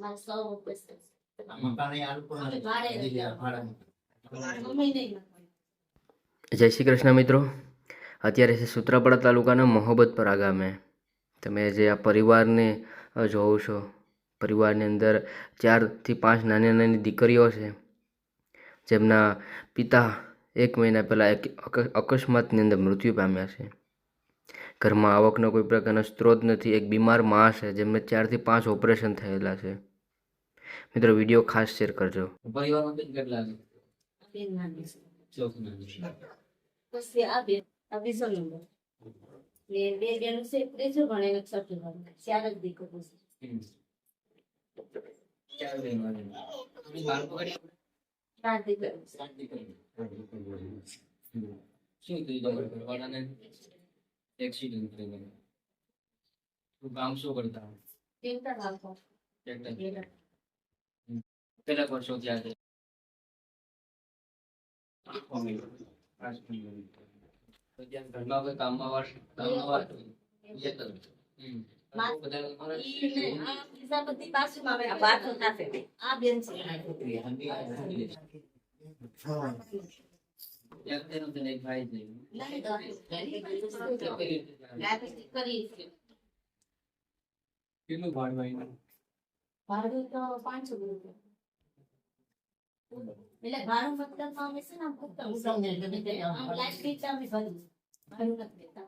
મારે સો. જય શ્રી કૃષ્ણ મિત્રો. અત્યારે છે સૂત્રાપાડા તાલુકાના મોહબ્બતપરા ગામે. તમે જે આ પરિવારને જોવો છો પરિવારની અંદર ચારથી પાંચ નાની નાની દીકરીઓ છે. જેમના પિતા એક મહિના પહેલાં એક અકસ્માતની અંદર મૃત્યુ પામ્યા છે. ઘરમાં આવકનો કોઈ પ્રકારનો સ્ત્રોત નથી એક બીમાર મા છે જેમને ચારથી પાંચ ઓપરેશન થયેલા છે. મિત્રો વીડિયો ખાસ શેર કરજો. પરિવારમાં કેટલા છે? આ બેન નાની છે. ચોક નાની છે. પછી આ બેન આ બીજો નંબર. ને બે બેન છે એક ભણે ને છઠ્ઠું ભણે. ચાર જ દીકરો છે. એક્સિડન્ટ થઈ ગયો તું કામ શું કરતા? ચિંતા રાખો ટ્રેક્ટર કેટલા વર્ષો થયા છે? ઘરમાં કોઈ કામમાં વાળ- કામમાં વાળ હોય? એક જ. હમ. મા- બધા તમારા ઈ ને આ બીજા બધી બાજુમાં આવે. આ બાજુ પાસે. આ બેન છે. કેટલું ભાડું આવ્યું? ભાડું તો પાંચસો રૂપિયા એટલે ભાડું મતલબ અમે છે ને ફક્ત આમ બિલ તો અમે ભરી ભાડું નથી દેતા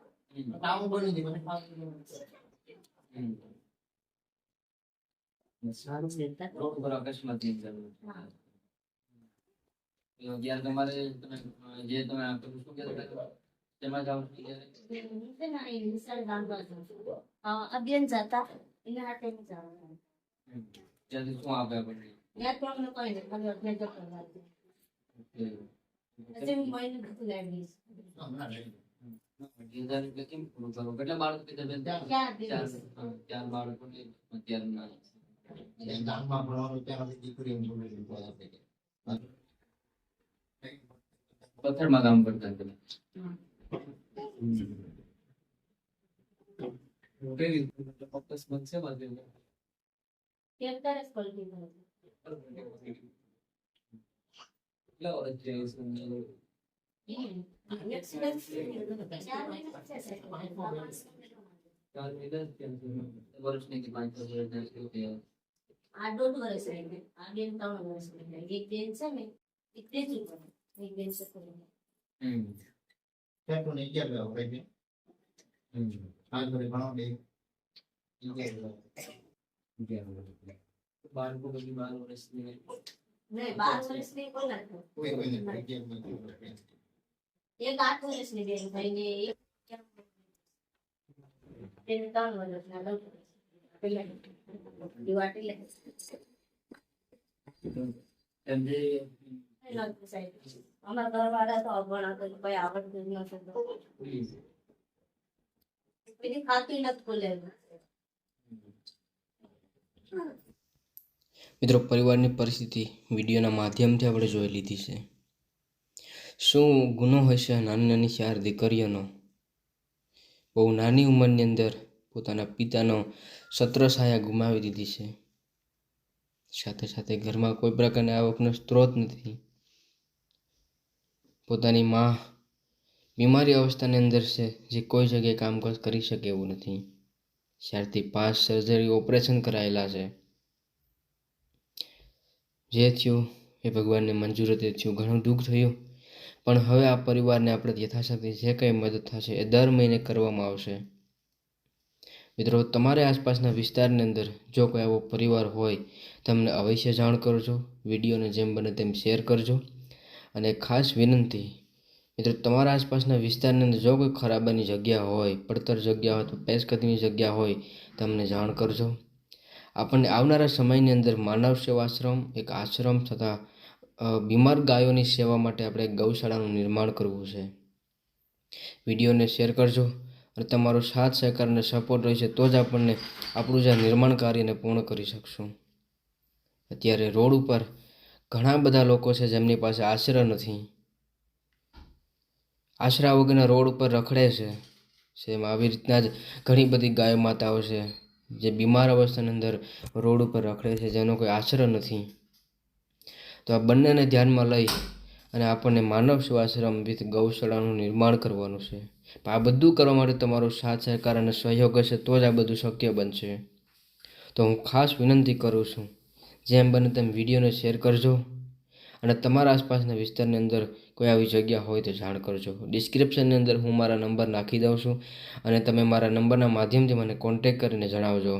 કામ બોલું દી મને ફાવતું હમ. રોડ ઉપર અકસ્માતની જરૂર જ્યારે તમારે જે તમે શું કહેતા તેમાં જાઓ અભિયાન જતા એના હાથે જવાનું. શું આપે આપણને? નહીં, ખાલી અભિયાન. પછી હું મહિને બધું કેટલા બાળકો કીધા બેન? ચાર દિવસ. હા, પથ્થરમાં કામ કરતા હતા. હમ. કેવી રીતે? ફોકસ બનશે બાજુ કેમ કરે છે પલટી કરે છે? કેટલા વર્ષ થયા હશે? હમ. Accident થઈ ગયો. ચાર મહિના થયા છે. ચાર મહિના જ થયા હશે. વર્ષની કે પાંચ વર્ષ થયા હશે. આ દોઢ વર્ષ રહી ગઈ. આ બેન ત્રણ વર્ષ રહી ગઈ. એક બેન છે ને એ ત્રીજું ભણે. એક બેન છે બધી બાર વર્ષની નહીં બાર વર્ષની કોઈ નથી કોઈ કોઈ ભણે. એક આઠ વર્ષની બેન થઈ ને એક એને ત્રણ વર્ષના લગ્ન પેલા દિવાળી લે એમ જે અમારા ઘરવાળા તો અભણ હતા કોઈ આવડતું જ નતું ખાતી નથી ખોલેલું. મિત્રો, પરિવારની પરિસ્થિતિ વિડીયોના માધ્યમથી આપણે જોઈ લીધી છે. શું ગુનો હશે નાની નાની ચાર દીકરીઓનો? બહુ નાની ઉંમરની અંદર પોતાના પિતાનો છત્રછાયા ગુમાવી દીધી છે. સાથે સાથે ઘરમાં કોઈ પ્રકારની આવકનો સ્ત્રોત નથી. પોતાની મા બીમારી અવસ્થાની અંદર છે, જે કોઈ જગ્યાએ કામકાજ કરી શકે એવું નથી. ચારથી પાંચ સર્જરી ઓપરેશન કરાયેલા છે. જે થયું, એ ભગવાનને મંજૂર હતી, થયું. ઘણું દુઃખ થયું. પણ હવે આ પરિવારને આપણે યથાશક્તિ જે કંઈ મદદ થશે, એ દર મહિને કરવામાં આવશે. મિત્રો, તમારે આસપાસના વિસ્તારની અંદર જો કોઈ આવો પરિવાર હોય, તમને અવશ્ય જાણ કરજો. વિડીયોને જેમ બને તેમ શેર કરજો. અને ખાસ વિનંતી, મિત્રો, તમારા આસપાસના વિસ્તારની અંદર જો કોઈ ખરાબાની જગ્યા હોય, પડતર જગ્યા હોય, તો પેશકદની જગ્યા હોય, તમને જાણ કરજો. આપણને આવનારા સમયની અંદર માનવ સેવાશ્રમ એક આશ્રમ તથા બીમાર ગાયોની સેવા માટે આપણે ગૌશાળાનું નિર્માણ કરવું છે. વિડીયોને શેર કરજો અને તમારો સાથ, સહકાર અને સપોર્ટ રહેશે તો જ આપણને આપણું જે નિર્માણ કાર્યને પૂર્ણ કરી શકશું. અત્યારે રોડ ઉપર ઘણા બધા લોકો છે જેમની પાસે આશરો નથી. આશરા વગરના રોડ ઉપર રખડે છે. સેમ આવી રીતના જ ઘણી બધી ગાયો માતાઓ છે જે બીમાર અવસ્થાની અંદર રોડ ઉપર રખડે છે, જેનો કોઈ આશરો નથી. તો આ બંનેને ધ્યાનમાં લઈ અને આપણને માનવ સેવાશ્રમ વિથ ગૌશાળાનું નિર્માણ કરવાનું છે. આ બધું કરવા માટે તમારો સાથ, સહકાર અને સહયોગ હશે તો જ આ બધું શક્ય બનશે. તો હું ખાસ વિનંતી કરું છું જેમ બને તેમ વિડીયોને શેર કરજો. અને તમારા આસપાસના વિસ્તારની અંદર કોઈ આવી જગ્યા હોય તો જાણ કરજો. ડિસ્ક્રિપ્શનની અંદર હું મારા નંબર નાખી દઉં છું અને તમે મારા નંબરના માધ્યમથી મને કોન્ટેક કરીને જણાવજો.